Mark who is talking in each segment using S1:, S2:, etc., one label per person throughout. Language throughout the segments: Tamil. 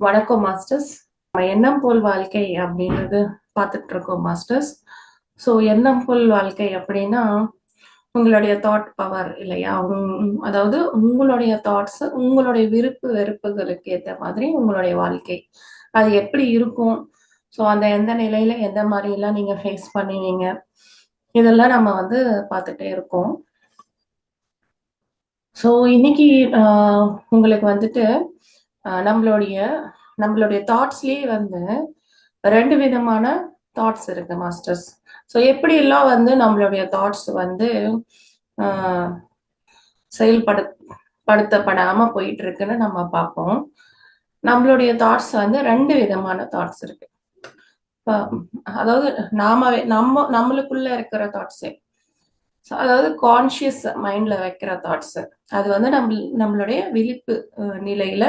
S1: வணக்கம் மாஸ்டர்ஸ். நம்ம எண்ணம் போல் வாழ்க்கை அப்படின்றது பார்த்துட்டு இருக்கோம் மாஸ்டர்ஸ். ஸோ எண்ணம் போல் வாழ்க்கை அப்படின்னா உங்களுடைய தாட் பவர் இல்லையா? அதாவது உங்களுடைய தாட்ஸ் உங்களுடைய விருப்பு வெறுப்புகளுக்கு ஏற்ற மாதிரி உங்களுடைய வாழ்க்கை. அது எப்படி இருக்கும்? ஸோ அந்த எந்த நிலையில எந்த மாதிரி எல்லாம் நீங்க ஃபேஸ் பண்ணுவீங்க? இதெல்லாம் நம்ம வந்து பார்த்துட்டே இருக்கோம். ஸோ இன்னைக்கு உங்களுக்கு வந்துட்டு நம்மளுடைய நம்மளுடைய தாட்ஸ்லயே வந்து ரெண்டு விதமான தாட்ஸ் இருக்கு மாஸ்டர்ஸ் ஸோ எப்படியெல்லாம் வந்து நம்மளுடைய தாட்ஸ் வந்து செயல்படு படுத்தப்படாம போயிட்டு இருக்குன்னு நம்ம பார்ப்போம். நம்மளுடைய தாட்ஸ் வந்து ரெண்டு விதமான தாட்ஸ் இருக்கு. அதாவது நாம நம்ம நம்மளுக்குள்ள இருக்கிற தாட்ஸே அதாவது கான்ஷியஸ் மைண்ட்ல வைக்கிற தாட்ஸ் அது வந்து நம்ம நம்மளுடைய விழிப்பு நிலையில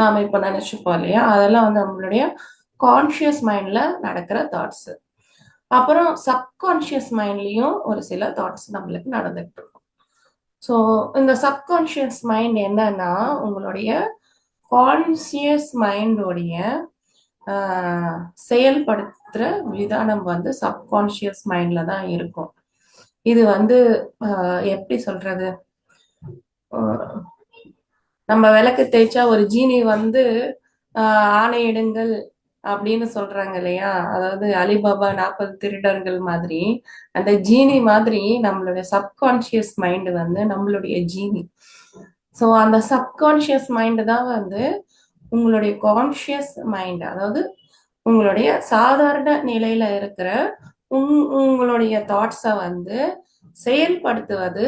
S1: நாம இப்போ நினைச்சுப்போம் இல்லையா? அதெல்லாம் வந்து நம்மளுடைய கான்ஷியஸ் மைண்ட்ல நடக்கிற தாட்ஸ் அப்புறம் சப்கான்ஷியஸ் மைண்ட்லேயும் ஒரு சில தாட்ஸ் நம்மளுக்கு நடந்துகிட்டு இருக்கும். ஸோ இந்த சப்கான்ஷியஸ் மைண்ட் என்னன்னா உங்களுடைய கான்சியஸ் மைண்டோடைய செயல்படுத்துகிற விதானம் வந்து சப்கான்ஷியஸ் மைண்ட்ல தான் இருக்கும். இது வந்து ஆஹ், எப்படி சொல்றது? நம்ம விளக்கு தேய்ச்சா ஒரு ஜீனி வந்து ஆஹ், ஆணையிடுங்கள் அப்படின்னு சொல்றாங்க இல்லையா? அதாவது அலிபாபா நாற்பது திருடர்கள் மாதிரி. அந்த ஜீனி மாதிரி நம்மளுடைய சப்கான்ஷியஸ் மைண்ட் வந்து நம்மளுடைய ஜீனி. ஸோ அந்த சப்கான்ஷியஸ் மைண்ட் தான் வந்து உங்களுடைய கான்ஷியஸ் மைண்ட் அதாவது உங்களுடைய சாதாரண நிலையில இருக்கிற உங் உங்களுடைய தாட்ஸை வந்து செயல்படுத்துவது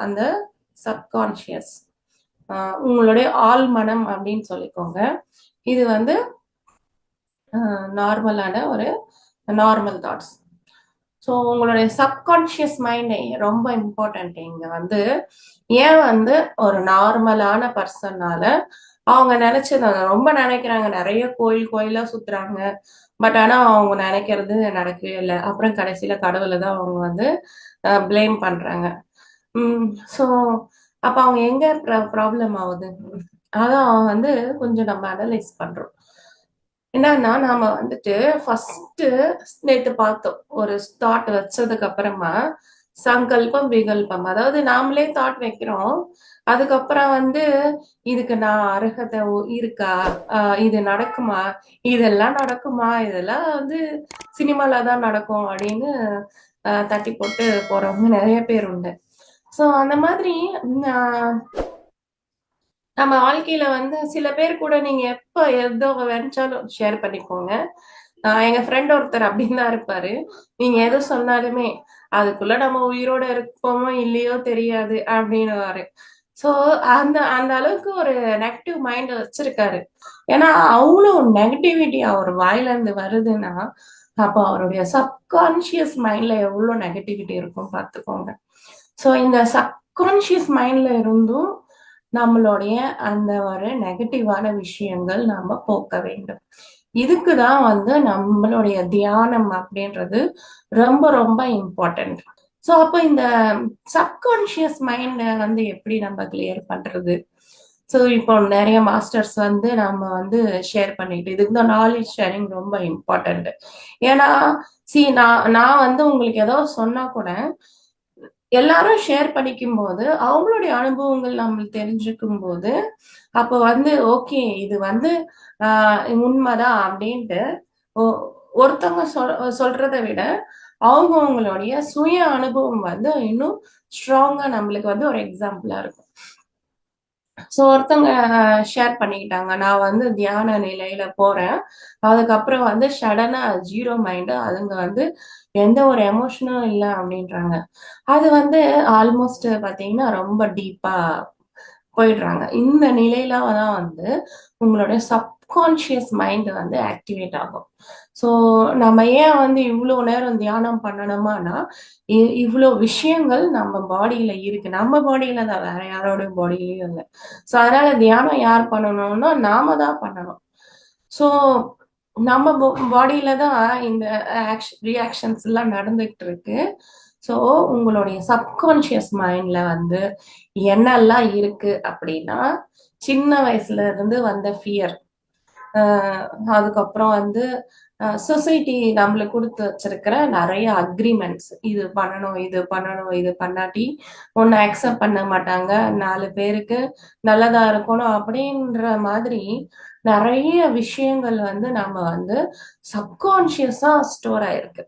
S1: அந்த சப்கான்ஷியஸ் உங்களுடைய ஆள் மனம் அப்படின்னு சொல்லிக்கோங்க. இது வந்து நார்மலான ஒரு நார்மல் தாட்ஸ் ஸோ உங்களுடைய சப்கான்ஷியஸ் மைண்ட் ரொம்ப இம்பார்ட்டன்ட் இங்க வந்து ஏன் வந்து ஒரு நார்மலான பர்சனால அவங்க நினைச்சது ரொம்ப நினைக்கிறாங்க. நிறைய கோயில் கோயிலா சுத்துறாங்க. பட் ஆனா அவங்க நினைக்கிறது நடக்கவே இல்லை. அப்புறம் கடைசியில கடவுளை தான் அவங்க வந்து பிளேம் பண்றாங்க. ஸோ அப்ப அவங்க எங்க ப்ராப்ளம் ஆகுது? அதான் வந்து கொஞ்சம் நம்ம அனலைஸ் பண்றோம். என்னன்னா நாம வந்துட்டு ஃபர்ஸ்ட் நேத்து பார்த்தோம். ஒரு தாட் வச்சதுக்கு அப்புறமா சங்கல்பம் விகல்பம். அதாவது நாமளே தாட் வைக்கிறோம். அதுக்கப்புறம் வந்து இதுக்கு நான் அருகதை இருக்கா? இது நடக்குமா? இதெல்லாம் நடக்குமா? இதெல்லாம் வந்து சினிமால தான் நடக்கும் அப்படின்னு தட்டி போட்டு போறவங்க நிறைய பேர் உண்டு. ஸோ அந்த மாதிரி நான் நம்ம வாழ்க்கையில வந்து சில பேர் கூட நீங்க எப்ப எதோ வெனிச்சாலும் ஷேர் பண்ணிக்கோங்க. எங்க ஃப்ரெண்ட் ஒருத்தர் அப்படின்னு தான் இருப்பாரு. நீங்க எது சொன்னாலுமே அதுக்குள்ள நம்ம உயிரோட இருப்போமோ இல்லையோ தெரியாது அப்படின்னு சோ அந்த அந்த அளவுக்கு ஒரு நெகட்டிவ் மைண்ட் வச்சிருக்காரு. ஏன்னா அவ்வளோ நெகட்டிவிட்டி அவர் வாயில இருந்து வருதுன்னா அப்போ அவருடைய சப்கான்ஷியஸ் மைண்ட்ல எவ்வளோ நெகட்டிவிட்டி இருக்கும் பார்த்துக்கோங்க. ஸோ இந்த சப்கான்ஷியஸ் மைண்ட்ல இருந்தும் நம்மளுடைய அந்த ஒரு நெகட்டிவான விஷயங்கள் நாம போக்க வேண்டும். இதுக்கு தான் வந்து நம்மளுடைய தியானம் அப்படின்றது ரொம்ப ரொம்ப இம்பார்ட்டன்ட் ஸோ அப்போ இந்த சப்கான்ஷியஸ் மைண்டை வந்து எப்படி நம்ம கிளியர் பண்றது? ஸோ இப்போ நிறைய மாஸ்டர்ஸ் வந்து நம்ம வந்து ஷேர் பண்ணிட்டு இதுக்கு தான் நாலேஜ் ஷேரிங் ரொம்ப இம்பார்ட்டன்ட் ஏன்னா சி நான் நான் வந்து உங்களுக்கு ஏதோ சொன்னா கூட எல்லாரும் ஷேர் பண்ணிக்கும் போது அவங்களுடைய அனுபவங்கள் நம்ம தெரிஞ்சுக்கும் போது அப்போ வந்து ஓகே இது வந்து ஆஹ் உண்மைதான் அப்படின்ட்டு ஒ- ஒருத்தவங்க சொல் சொல்றதை விட அவங்கவுங்களுடைய சுய அனுபவம் வந்து இன்னும் ஸ்ட்ராங்கா நம்மளுக்கு வந்து ஒரு எக்ஸாம்பிளா இருக்கும். ஸோ ஒருத்தவங்க ஷேர் பண்ணிக்கிட்டாங்க. நான் வந்து தியான நிலையில போறேன். அதுக்கப்புறம் வந்து சடனா ஜீரோ மைண்டு அதுங்க வந்து எந்த ஒரு எமோஷனும் இல்லை அப்படின்றாங்க. அது வந்து ஆல்மோஸ்ட் பாத்தீங்கன்னா ரொம்ப டீப்பா போயிடுறாங்க. இந்த நிலையில தான் வந்து உங்களுடைய சப்கான்ஷியஸ் மைண்ட் வந்து ஆக்டிவேட் ஆகும். ஸோ நம்ம ஏன் வந்து இவ்வளோ நேரம் தியானம் பண்ணணுமானா இவ்வளோ விஷயங்கள் நம்ம பாடியில இருக்கு. நம்ம பாடியில தான் வேற யாரோட பாடியிலயும் இல்லை. ஸோ அதனால தியானம் யார் பண்ணணும்னா நாம தான் பண்ணணும். ஸோ நம்ம பாடியில தான் இந்த ரியாக்ஷன்ஸ் எல்லாம் நடந்துகிட்டு இருக்கு ஸோ உங்களுடைய சப்கான்ஷியஸ் மைண்ட்ல வந்து என்னெல்லாம் இருக்கு அப்படின்னா சின்ன வயசுல இருந்து வந்த ஃபியர் அதுக்கப்புறம் வந்து சொசைட்டி நம்மளுக்கு கொடுத்து வச்சிருக்கிற நிறைய அக்ரிமெண்ட்ஸ் இது பண்ணணும் இது பண்ணணும் இது பண்ணாட்டி ஒன்னு அக்செப்ட் பண்ண மாட்டாங்க. நாலு பேருக்கு நல்லதா இருக்கணும் அப்படின்ற மாதிரி நிறைய விஷயங்கள் வந்து நம்ம வந்து சப்கான்சியஸா ஸ்டோர் ஆயிருக்கு.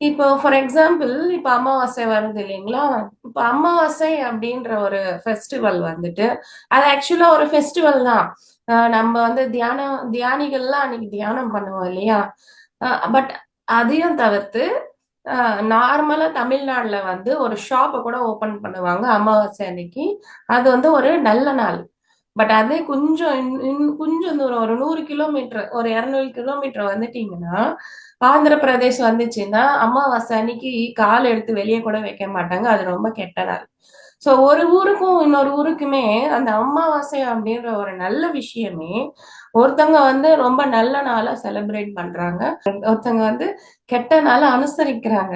S1: இப்போ ஃபார் எக்ஸாம்பிள் இப்போ அமாவாசை வருது இல்லைங்களா? இப்போ அமாவாசை அப்படின்ற ஒரு ஃபெஸ்டிவல் வந்துட்டு அது ஆக்சுவலா ஒரு ஃபெஸ்டிவல் தான். நம்ம வந்து தியானம் தியானிகள்லாம் அன்னைக்கு தியானம் பண்ணுவோம் இல்லையா? பட் அதையும் தவிர்த்து நார்மலா தமிழ்நாடுல வந்து ஒரு ஷாப்பை கூட ஓபன் பண்ணுவாங்க அமாவாசை அன்னைக்கு. அது வந்து ஒரு நல்ல நாள். பட் அதே கொஞ்சம் கொஞ்சம் தூரம் ஒரு நூறு கிலோமீட்டர் ஒரு இரநூறு கிலோமீட்டர் வந்துட்டீங்கன்னா ஆந்திர பிரதேஷ் வந்துச்சுன்னா அமாவாசை அன்னைக்கு கால் எடுத்து வெளியே கூட வைக்க மாட்டாங்க. அது ரொம்ப கெட்ட நாள். ஸோ ஒரு ஊருக்கும் இன்னொரு ஊருக்குமே அந்த அமாவாசை அப்படின்ற ஒரு நல்ல விஷயமே ஒருத்தங்க வந்து ரொம்ப நல்ல நாளா செலிப்ரேட் பண்றாங்க. ஒருத்தங்க வந்து கெட்ட நாள அனுசரிக்கிறாங்க.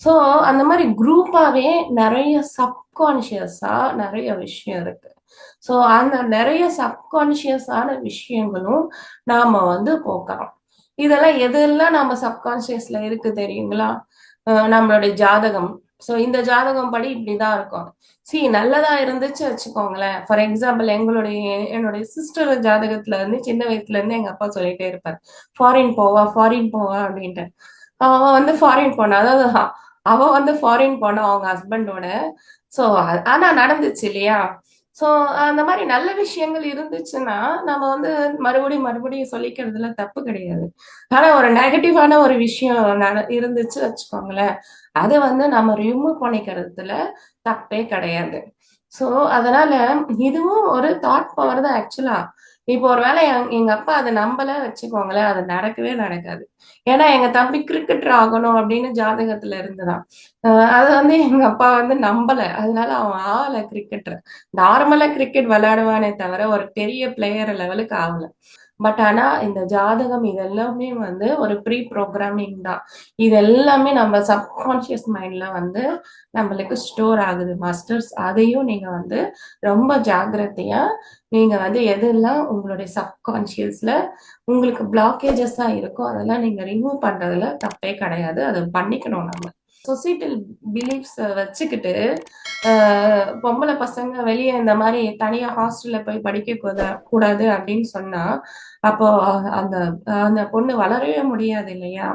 S1: ஸோ அந்த மாதிரி குரூப்பாவே நிறைய சப்கான்சியஸா நிறைய விஷயம் இருக்கு. ஸோ அந்த நிறைய சப்கான்சியஸான விஷயங்களும் நாம வந்து போக்கலாம். இதெல்லாம் எதெல்லாம் நம்ம சப்கான்சியஸ்ல இருக்கு தெரியுங்களா? நம்மளுடைய ஜாதகம். ஸோ இந்த ஜாதகம் படி இப்படிதான் இருக்கும். சி நல்லதா இருந்துச்சு வச்சுக்கோங்களேன். ஃபார் எக்ஸாம்பிள் எங்களுடைய என்னுடைய சிஸ்டர் ஜாதகத்துல இருந்து சின்ன வயசுல இருந்து எங்க அப்பா சொல்லிட்டே இருப்பார். ஃபாரின் போவா ஃபாரின் போவா அப்படின்ட்டு. அவ வந்து ஃபாரின் போனா அதாவது அவ வந்து ஃபாரின் போனா அவங்க ஹஸ்பண்டோட ஸோ ஆனா நடந்துச்சு இல்லையா? ஸோ அந்த மாதிரி நல்ல விஷயங்கள் இருந்துச்சுன்னா நம்ம வந்து மறுபடியும் மறுபடியும் சொல்லிக்கிறதுல தப்பு கிடையாது. ஆனா ஒரு நெகட்டிவான ஒரு விஷயம் இருந்துச்சு வச்சுக்கோங்களேன். அதை வந்து நம்ம ரிமூவ் பண்ணிக்கிறதுல தப்பே கிடையாது. ஸோ அதனால இதுவும் ஒரு தாட் பவர் தான் ஆக்சுவலா இப்போ ஒரு வேலை எங்க அப்பா அதை நம்பல வச்சுக்கோங்களேன் அது நடக்கவே நடக்காது. ஏன்னா எங்க தம்பி கிரிக்கெட்டர் ஆகணும் அப்படின்னு ஜாதகத்துல இருந்துதான். அது வந்து எங்க அப்பா வந்து நம்பல. அதனால அவன் ஆகல கிரிக்கெட்டர் நார்மலா கிரிக்கெட் விளையாடுவானே தவிர ஒரு பெரிய பிளேயர் லெவலுக்கு ஆகல. பட் ஆனா இந்த ஜாதகம் இதெல்லாமே வந்து ஒரு ப்ரீ ப்ரோக்ராமிங் தான். இது எல்லாமே நம்ம சப்கான்சியஸ் மைண்ட்ல வந்து நம்மளுக்கு ஸ்டோர் ஆகுது மாஸ்டர்ஸ் அதையும் நீங்க வந்து ரொம்ப ஜாகிரதையா நீங்க வந்து எதெல்லாம் உங்களுடைய சப்கான்சியஸ்ல உங்களுக்கு பிளாக்கேஜஸா இருக்கோ அதெல்லாம் நீங்க ரிமூவ் பண்றதுல தப்பே கிடையாது. அதை பண்ணிக்கணும் நம்ம. சொசைட்டல் பிலீஃப்ஸ் வச்சுக்கிட்டு பொம்பளை பசங்க வெளியே இந்த மாதிரி தனியா ஹாஸ்டல்ல போய் படிக்க கூடாது அப்படின்னு சொன்னா அப்போ அந்த அந்த பொண்ணு வளரவே முடியாது இல்லையா?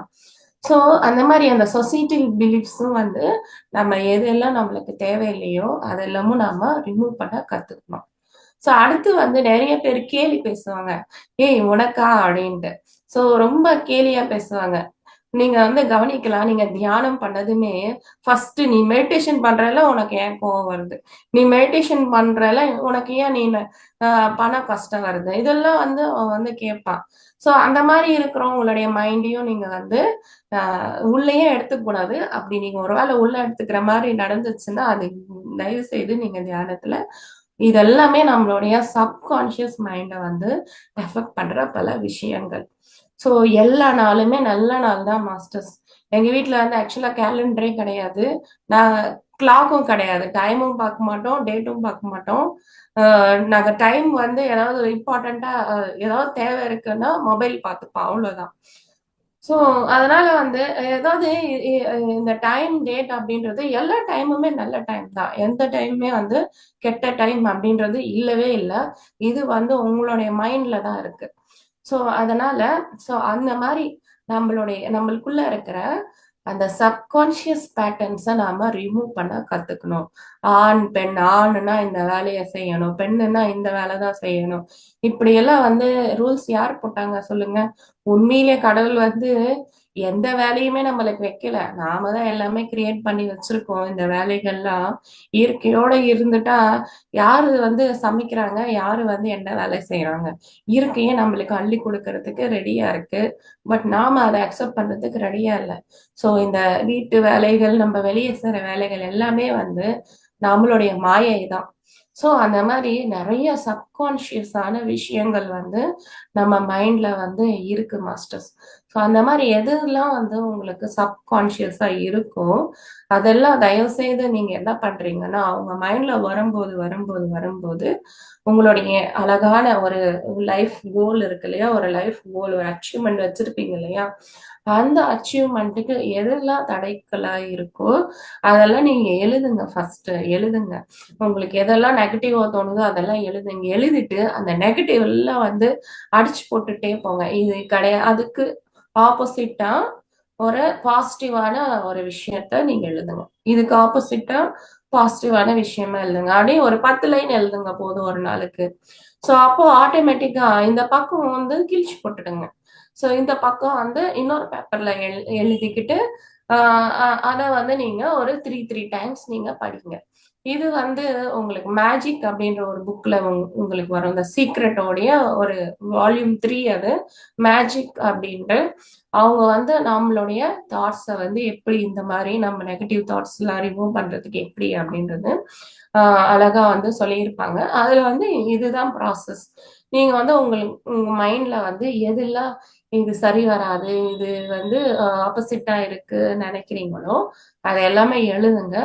S1: ஸோ அந்த மாதிரி அந்த சொசைட்டல் பிலீஃப்ஸும் வந்து நம்ம எதெல்லாம் நம்மளுக்கு தேவையில்லையோ அதெல்லாமும் நாம ரிமூவ் பண்ண கத்துக்கணும். ஸோ அடுத்து வந்து நிறைய பேர் கேலி பேசுவாங்க. ஏய் உனக்கா? அப்படின்ட்டு. ஸோ ரொம்ப கேலியா பேசுவாங்க. நீங்க வந்து கவனிக்கலாம். நீங்க தியானம் பண்ணதுமே ஃபர்ஸ்ட் நீ மெடிடேஷன் பண்றல உனக்கு ஏன் கோவம் வருது? நீ மெடிடேஷன் பண்றல உனக்கு ஏன் நீ பண கஷ்டம் வருது? இதெல்லாம் வந்து அவன் வந்து கேட்பான். ஸோ அந்த மாதிரி இருக்கிறவங்களுடைய மைண்டையும் நீங்க வந்து உள்ளேயே எடுத்துக்கூடாது அப்படி நீங்க ஒரு வேளை உள்ள எடுத்துக்கிற மாதிரி நடந்துச்சுன்னா அது தயவு செய்து நீங்க தியானத்துல இதெல்லாமே நம்மளுடைய சப்கான்சியஸ் மைண்டை வந்து எஃபெக்ட் பண்ற பல விஷயங்கள். ஸோ எல்லா நாளுமே நல்ல நாள் தான் மாஸ்டர்ஸ் எங்கள் வீட்டில் வந்து ஆக்சுவலாக கேலண்டரே கிடையாது. நான் கிளாக்கும் கிடையாது. டைமும் பார்க்க மாட்டோம் டேட்டும் பார்க்க மாட்டோம். நாங்கள் டைம் வந்து ஏதாவது இம்பார்ட்டண்ட்டாக ஏதாவது தேவை இருக்குன்னா மொபைல் பார்த்துப்போம் அவ்வளோதான் ஸோ அதனால வந்து ஏதாவது இந்த டைம் டேட் அப்படின்றது எல்லா டைமுமே நல்ல டைம் தான். எந்த டைமுமே வந்து கெட்ட டைம் அப்படின்றது இல்லவே இல்லை. இது வந்து உங்களுடைய மைண்ட்ல தான் இருக்கு. ஸோ அதனால ஸோ அந்த மாதிரி நம்மளுடைய நம்மளுக்குள்ள இருக்கிற அந்த சப்கான்சியஸ் பேட்டர்ன்ஸை நாம ரிமூவ் பண்ண கத்துக்கணும். ஆண் பெண் ஆணுன்னா இந்த வேலையை செய்யணும் பெண்ணுன்னா இந்த வேலை தான் செய்யணும். இப்படி எல்லாம் வந்து ரூல்ஸ் யார் போட்டாங்க சொல்லுங்க. உண்மையிலே கடவுள் வந்து எந்த வேலையுமே நம்மளுக்கு வைக்கல. நாம தான் எல்லாமே கிரியேட் பண்ணி வச்சிருக்கோம். இந்த வேலைகள்லாம் இயற்கையோட இருந்துட்டா யாரு வந்து சமைக்கிறாங்க? யாரு வந்து என்ன வேலை செய்யறாங்க இயற்கையே நம்மளுக்கு அள்ளி கொடுக்கறதுக்கு ரெடியா இருக்கு. பட் நாம அதை அக்செப்ட் பண்றதுக்கு ரெடியா இல்லை. ஸோ இந்த வீட்டு வேலைகள் நம்ம வெளியே செய்யற வேலைகள் எல்லாமே வந்து நம்மளுடைய மாயை தான் ஸோ அந்த மாதிரி நிறைய சப்கான்ஷியஸான விஷயங்கள் வந்து நம்ம மைண்ட்ல வந்து இருக்கு மாஸ்டர்ஸ் ஸோ அந்த மாதிரி எதுலாம் வந்து உங்களுக்கு சப்கான்ஷியஸா இருக்கும் அதெல்லாம் தயவு செய்து நீங்க என்ன பண்றீங்கன்னா அவங்க மைண்ட்ல வரும்போது வரும்போது வரும்போது உங்களுடைய அழகான ஒரு லைஃப் கோல் இருக்கு இல்லையா? ஒரு லைஃப் கோல் ஒரு அச்சீவ்மெண்ட் வச்சிருப்பீங்க இல்லையா? அந்த அச்சீவ்மெண்ட்டுக்கு எதெல்லாம் தடைகளா இருக்கோ அதெல்லாம் நீங்க எழுதுங்க ஃபர்ஸ்ட் எழுதுங்க. உங்களுக்கு எதெல்லாம் நெகட்டிவா தோணுதோ அதெல்லாம் எழுதுங்க. எழுதிட்டு அந்த நெகட்டிவ் எல்லாம் வந்து அடிச்சு போட்டுட்டே போங்க. இது கிடையாது. அதுக்கு ஆப்போசிட்டா ஒரு பாசிட்டிவான ஒரு விஷயத்த நீங்க எழுதுங்க. இதுக்கு ஆப்போசிட்டா பாசிட்டிவான விஷயமா எழுதுங்க. அப்படியே ஒரு பத்து லைன் எழுதுங்க போதும் ஒரு நாளுக்கு. ஸோ அப்போ ஆட்டோமேட்டிக்கா இந்த பக்கம் வந்து கிழிச்சு போட்டுடுங்க. ஸோ இந்த பக்கம் வந்து இன்னொரு பேப்பர்ல எழு எழுதிக்கிட்டு அதை வந்து நீங்க ஒரு த்ரீ த்ரீ டைம்ஸ் நீங்க படிங்க. இது வந்து உங்களுக்கு மேஜிக் அப்படின்ற ஒரு புக்ல உங்களுக்கு வரும். இந்த சீக்ரெட்டோடைய ஒரு வால்யூம் த்ரீ அது மேஜிக் அப்படின்ட்டு. அவங்க வந்து நம்மளுடைய தாட்ஸை வந்து எப்படி இந்த மாதிரி நம்ம நெகட்டிவ் தாட்ஸ் எல்லாம் ரிமூவ் பண்றதுக்கு எப்படி அப்படின்றது அழகா வந்து சொல்லியிருப்பாங்க. அதுல வந்து இதுதான் ப்ராசஸ் நீங்க வந்து உங்களுக்கு உங்க மைண்ட்ல வந்து எதெல்லாம் இது சரி வராது இது வந்து ஆப்போசிட்டா இருக்கு நினைக்கிறீங்களோ அதை எல்லாமே எழுதுங்க.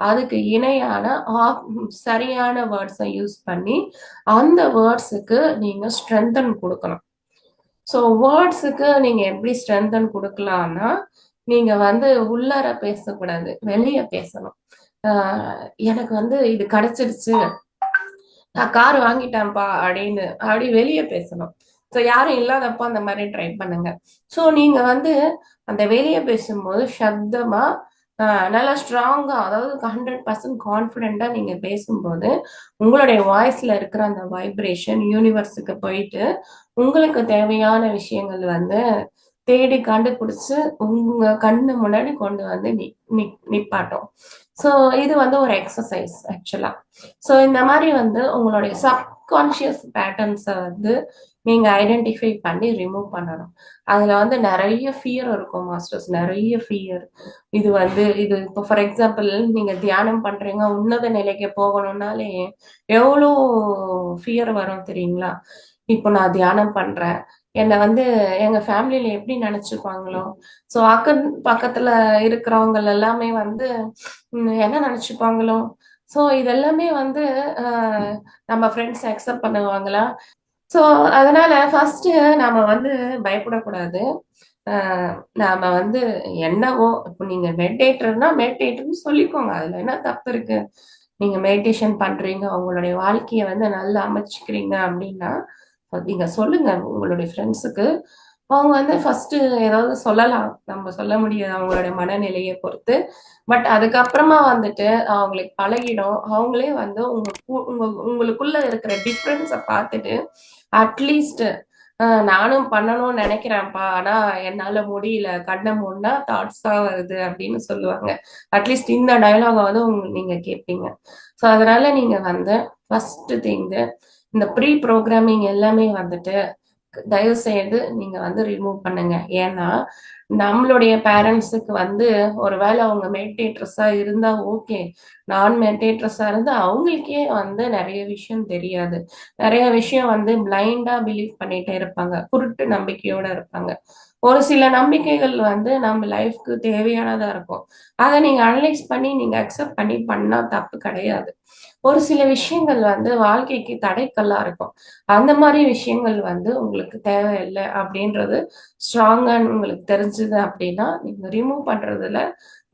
S1: அதுக்கு இணையான சரியான வேர்ட்ஸை யூஸ் பண்ணி அந்த வேர்ட்ஸுக்கு நீங்க ஸ்ட்ரென்தன் கொடுக்கணும் ஸோ வேர்ட்ஸுக்கு நீங்க எப்படி ஸ்ட்ரென்தன் கொடுக்கலாம்னா நீங்க வந்து உள்ளார பேசக்கூடாது வெளியே பேசணும். எனக்கு வந்து இது கிடைச்சிருச்சு. நான் கார் வாங்கிட்டேன்ப்பா அப்படின்னு அப்படி வெளியே பேசணும். ஸோ யாரும் இல்லாதப்போ அந்த மாதிரி ட்ரை பண்ணுங்க. ஸோ நீங்க வந்து அந்த வெளியே பேசும்போது சப்தமா நல்லா ஸ்ட்ராங்கா அதாவது ஹண்ட்ரட் பர்சன்ட் கான்ஃபிடென்ட்டா நீங்க பேசும்போது உங்களுடைய வாய்ஸ்ல இருக்கிற அந்த வைப்ரேஷன் யூனிவர்ஸுக்கு போயிட்டு உங்களுக்கு தேவையான விஷயங்கள் வந்து தேடி கண்டுபிடிச்சு உங்க கண்ணு முன்னாடி கொண்டு வந்து நி நிப்பாட்டும். ஸோ இது வந்து ஒரு எக்ஸசைஸ் ஆக்சுவலா ஸோ இந்த மாதிரி வந்து உங்களுடைய சப்கான்ஷியஸ் பேட்டர்ன்ஸை வந்து நீங்க ஐடென்டிஃபை பண்ணி ரிமூவ் பண்ணணும். அதுல வந்து நிறைய ஃபியர் இருக்கும் மாஸ்டர்ஸ் நிறைய ஃபியர் இது வந்து இது இப்போ ஃபார் எக்ஸாம்பிள் நீங்க தியானம் பண்றீங்க உன்னத நிலைக்கு போகணும்னாலே எவ்வளோ ஃபியர் வரும் தெரியுங்களா? இப்போ நான் தியானம் பண்றேன். என்னை வந்து எங்க ஃபேமிலியில எப்படி நினைச்சுப்பாங்களோ ஸோ அக்கம் பக்கத்துல இருக்கிறவங்க எல்லாமே வந்து என்ன நினைச்சுப்பாங்களோ? ஸோ இதெல்லாமே வந்து நம்ம ஃப்ரெண்ட்ஸ் அக்செப்ட் பண்ணுவாங்களா? ஸோ அதனால ஃபர்ஸ்ட் நாம வந்து பயப்படக்கூடாது. நாம வந்து என்னவோ இப்போ நீங்க மெடிடேட்டர்னா மெடிடேட்டர்னு சொல்லிக்கோங்க. அதுல என்ன தப்பு இருக்கு? நீங்க மெடிடேஷன் பண்றீங்க. உங்களுடைய வாழ்க்கையை வந்து நல்லா அமைச்சுக்கிறீங்க அப்படின்னா நீங்க சொல்லுங்க உங்களுடைய ஃப்ரெண்ட்ஸுக்கு அவங்க வந்து ஃபர்ஸ்ட் ஏதாவது சொல்லலாம். நம்ம சொல்ல முடியாது அவங்களுடைய மனநிலையை பொறுத்து. பட் அதுக்கப்புறமா வந்துட்டு அவங்களுக்கு பழகிடும். அவங்களே வந்து உங்க உங்க உங்களுக்குள்ள இருக்கிற டிஃப்ரென்ஸை பார்த்துட்டு அட்லீஸ்ட் நானும் பண்ணணும்னு நினைக்கிறேன்ப்பா. ஆனா என்னால முடியல. கண்ணை மூடனா தாட்ஸ் தான் வருது அப்படின்னு சொல்லுவாங்க. அட்லீஸ்ட் இந்த டைலாக வந்து உங்களுக்கு நீங்க கேட்பீங்க ஸோ அதனால நீங்க வந்து ஃபர்ஸ்ட் திங்கு இந்த ப்ரீ ப்ரோக்ராமிங் எல்லாமே வந்துட்டு தயவு செய்து நீங்க வந்து ரிமூவ் பண்ணுங்க. ஏன்னா நம்மளுடைய பேரண்ட்ஸுக்கு வந்து ஒருவேளை அவங்க மெடிடேட்டர்ஸா இருந்தா ஓகே நான் மெடிடேட்டர்ஸா இருந்தா அவங்களுக்கே வந்து நிறைய விஷயம் தெரியாது. நிறைய விஷயம் வந்து பிளைண்டா பிலீவ் பண்ணிட்டே இருப்பாங்க. குருட்டு நம்பிக்கையோட இருப்பாங்க. ஒரு சில நம்பிக்கைகள் வந்து நம்ம லைஃப்க்கு தேவையானதா இருக்கும். அதை நீங்க அனலைஸ் பண்ணி நீங்க அக்செப்ட் பண்ணி பண்ணா தப்பு கிடையாது. ஒரு சில விஷயங்கள் வந்து வாழ்க்கைக்கு தடைக்கல்லா இருக்கும். அந்த மாதிரி விஷயங்கள் வந்து உங்களுக்கு தேவையில்லை அப்படின்றது ஸ்ட்ராங்கா உங்களுக்கு தெரிஞ்சது அப்படின்னா நீங்க ரிமூவ் பண்றதுல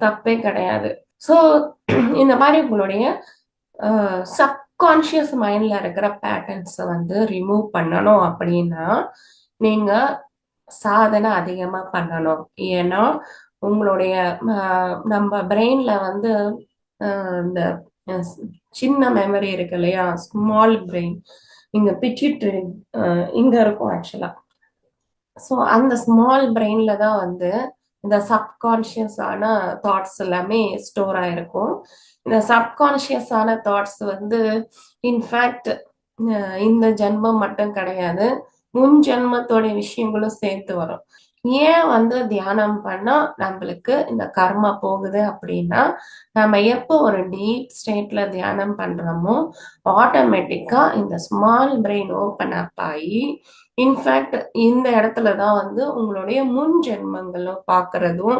S1: தப்பே கிடையாது. ஸோ இந்த மாதிரி உங்களுடைய சப்கான்ஷியஸ் மைண்ட்ல இருக்கிற பேட்டர்ன்ஸை வந்து ரிமூவ் பண்ணணும் அப்படின்னா நீங்க சாதனை அதிகமா பண்ணணும். ஏன்னா உங்களுடைய நம்ம பிரெயின்ல வந்து இந்த சின்ன மெமரி இருக்கு இல்லையா? ஸ்மால் பிரெயின் இங்க பிச்சிட்டு இங்க இருக்கும் ஆக்சுவலா ஸோ அந்த ஸ்மால் பிரெயின்ல தான் வந்து இந்த சப்கான்ஷியஸான தாட்ஸ் எல்லாமே ஸ்டோர் ஆயிருக்கும். இந்த சப்கான்ஷியஸான தாட்ஸ் வந்து இன்ஃபேக்ட் இந்த ஜென்மம் மட்டும் கிடையாது. முன் ஜென்மத்தோட விஷயங்களும் சேர்த்து வரும். ஏன் வந்து தியானம் பண்ணா நம்மளுக்கு இந்த கர்மா போகுது அப்படின்னா நம்ம எப்போ ஒரு டீப் ஸ்டேட்ல தியானம் பண்றோமோ ஆட்டோமேட்டிக்கா இந்த ஸ்மால் பிரெயின் ஓப்பன் அப் ஆகி இன்ஃபேக்ட் இந்த இடத்துல தான் வந்து உங்களுடைய முன் ஜென்மங்களும் பார்க்கறதும்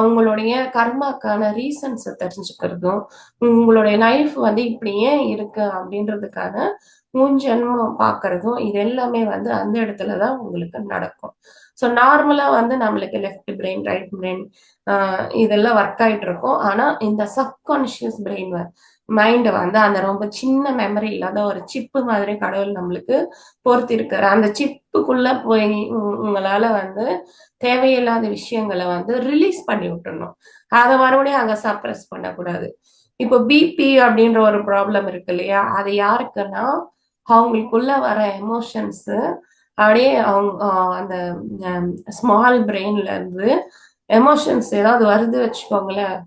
S1: உங்களுடைய கர்மாக்கான ரீசன்ஸை தெரிஞ்சுக்கிறதும் உங்களுடைய லைஃப் வந்து இப்படியே இருக்கு அப்படின்றதுக்கான முன் ஜென்மம் பார்க்கறதும் இது எல்லாமே வந்து அந்த இடத்துல தான் உங்களுக்கு நடக்கும். ஸோ நார்மலா வந்து நம்மளுக்கு லெஃப்ட் பிரெயின் ரைட் பிரெயின் இதெல்லாம் ஒர்க் ஆயிட்டு இருக்கும். ஆனா இந்த சப்கான்ஷியஸ் பிரெயின் மைண்ட் வந்து அந்த ரொம்ப சின்ன மெமரி இல்லாத ஒரு சிப்பு மாதிரி கடவுள் நம்மளுக்கு பொறுத்திருக்காரு. அந்த சிப்புக்குள்ள போய் உ- உங்களால வந்து தேவையில்லாத விஷயங்களை வந்து ரிலீஸ் பண்ணி விட்டுறணும். அதை மறுபடியும் அங்க சப்ரஸ் பண்ணக்கூடாது. இப்போ பிபி அப்படின்ற ஒரு ப்ராப்ளம் இருக்கு இல்லையா? அது யாருக்குன்னா அவங்களுக்குள்ள வர எமோஷன்ஸு அப்படியே அவங்க அந்த ஸ்மால் பிரெயின்ல இருந்து எமோஷன்ஸ் ஏதாவது வருது வச்சுக்கோங்களேன்.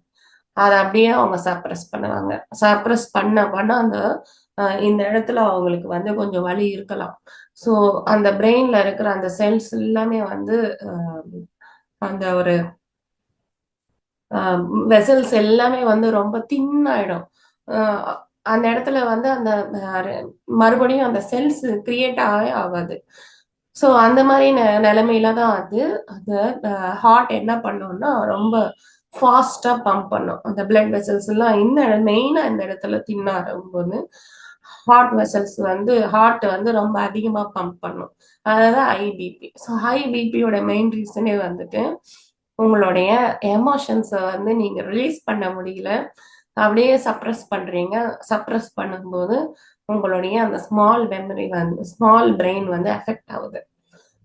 S1: அதை அப்படியே அவங்க சப்ரஸ் பண்ணுவாங்க. சப்ரஸ் பண்ண பண்ண அந்த இந்த இடத்துல அவங்களுக்கு வந்து கொஞ்சம் வலி இருக்கலாம். ஸோ அந்த பிரெயின்ல இருக்கிற அந்த செல்ஸ் எல்லாமே வந்து அந்த ஒரு வெசல்ஸ் எல்லாமே வந்து ரொம்ப தின்னாயிடும் ஆஹ் அந்த இடத்துல வந்து அந்த மறுபடியும் அந்த செல்ஸ் கிரியேட் ஆகவே ஆகாது. ஸோ அந்த மாதிரி நெ- நிலைமையில தான் அது. அந்த ஹார்ட் என்ன பண்ணும்னா ரொம்ப ஃபாஸ்டா பம்ப் பண்ணும். அந்த பிளட் வெசல்ஸ் எல்லாம் இந்த மெயினா இந்த இடத்துல தின்ன போது ஹார்ட் வெசல்ஸ் வந்து ஹார்ட் வந்து ரொம்ப அதிகமா பம்ப் பண்ணும். அதாவது ஹை பிபி ஸோ ஹை பிபியோட மெயின் ரீசனே வந்துட்டு உங்களுடைய எமோஷன்ஸை வந்து நீங்க ரிலீஸ் பண்ண முடியல அப்படியே சப்ரஸ் பண்றீங்க. சப்ரஸ் பண்ணும்போது உங்களுடைய அந்த ஸ்மால் மெமரி வந்து ஸ்மால் பிரெயின் வந்து அஃபெக்ட் ஆகுது.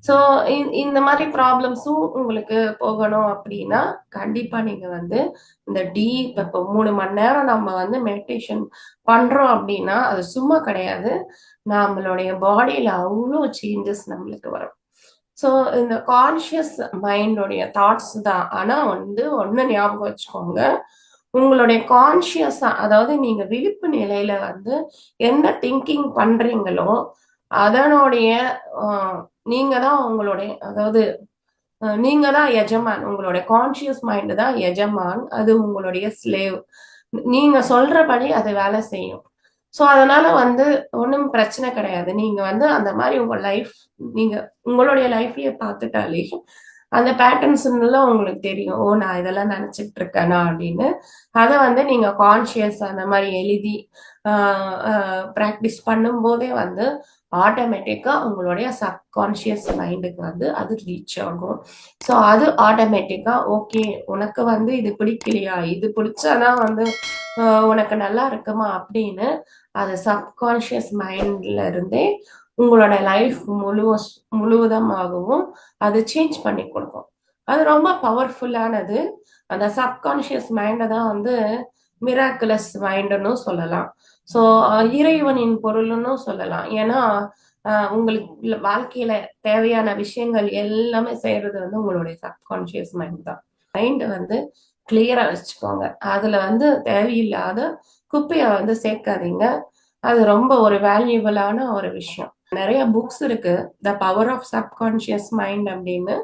S1: ஸோ இந்த மாதிரி ப்ராப்ளம்ஸும் உங்களுக்கு போகணும் அப்படின்னா கண்டிப்பா நீங்க வந்து இந்த டீப் இப்போ மூணு மணி நேரம் நம்ம வந்து மெடிடேஷன் பண்றோம் அப்படின்னா அது சும்மா கிடையாது. நம்மளுடைய பாடியில அவ்வளோ சேஞ்சஸ் நம்மளுக்கு வரும். ஸோ இந்த கான்ஷியஸ் மைண்டோடைய தாட்ஸ் தான். ஆனா வந்து ஒண்ணு ஞாபகம் வச்சுக்கோங்க. உங்களுடைய கான்சியஸா அதாவது நீங்க விழிப்பு நிலையில வந்து என்ன திங்கிங் பண்றீங்களோ அதனுடைய நீங்க தான் உங்களுடைய அதாவது நீங்க தான் எஜமான். உங்களுடைய கான்ஷியஸ் மைண்ட் தான் எஜமான். அது உங்களுடைய ஸ்லேவ் நீங்க சொல்றபடி அது வேலை செய்யும். ஸோ அதனால வந்து ஒன்றும் பிரச்சனை கிடையாது. நீங்க வந்து அந்த மாதிரி உங்க லைஃப் நீங்க உங்களுடைய லைஃபையே பார்த்துட்டாலே அந்த பேட்டர்ன்ஸ் எல்லாம் உங்களுக்கு தெரியும். ஓ நான் இதெல்லாம் நினைச்சிட்டு இருக்கேனா அப்படின்னு. அதை வந்து நீங்க கான்ஷியஸ் அந்த மாதிரி எழுதி ப்ராக்டிஸ் பண்ணும்போதே வந்து ஆட்டோமேட்டிக்காக உங்களுடைய சப்கான்ஷியஸ் மைண்டுக்கு வந்து அது ரீச் ஆகும். ஸோ அது ஆட்டோமேட்டிக்காக ஓகே உனக்கு வந்து இது பிடிக்கலையா? இது பிடிச்சாதான் வந்து உனக்கு நல்லா இருக்குமா? அப்படின்னு அது சப்கான்ஷியஸ் மைண்ட்ல இருந்தே உங்களோட லைஃப் முழுவ முழுவதமாகவும் அது சேஞ்ச் பண்ணி கொடுக்கும். அது ரொம்ப பவர்ஃபுல்லானது அந்த சப்கான்ஷியஸ் மைண்டை தான் வந்து மிராக்குலஸ் மைண்டுன்னு சொல்லலாம். ஸோ இறைவனின் பொருள்னு சொல்லலாம். ஏன்னா உங்களுக்கு வாழ்க்கையில தேவையான விஷயங்கள் எல்லாமே செய்யறது வந்து உங்களுடைய சப்கான்ஷியஸ் மைண்ட் தான். மைண்ட் வந்து கிளியரா வச்சுக்கோங்க. அதுல வந்து தேவையில்லாத குப்பையை வந்து சேர்க்காதீங்க. அது ரொம்ப ஒரு வேல்யூபிளான ஒரு விஷயம். நிறைய புக்ஸ் இருக்கு. The power of subconscious mind அப்படின்னு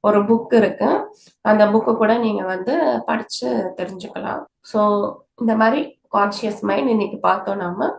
S1: ஒரு புக் இருக்கு. அந்த புக்கு கூட நீங்க வந்து படிச்சு தெரிஞ்சுக்கலாம். ஸோ இந்த மாதிரி கான்ஷியஸ் மைண்ட் இன்னைக்கு பார்த்தோம் நாம.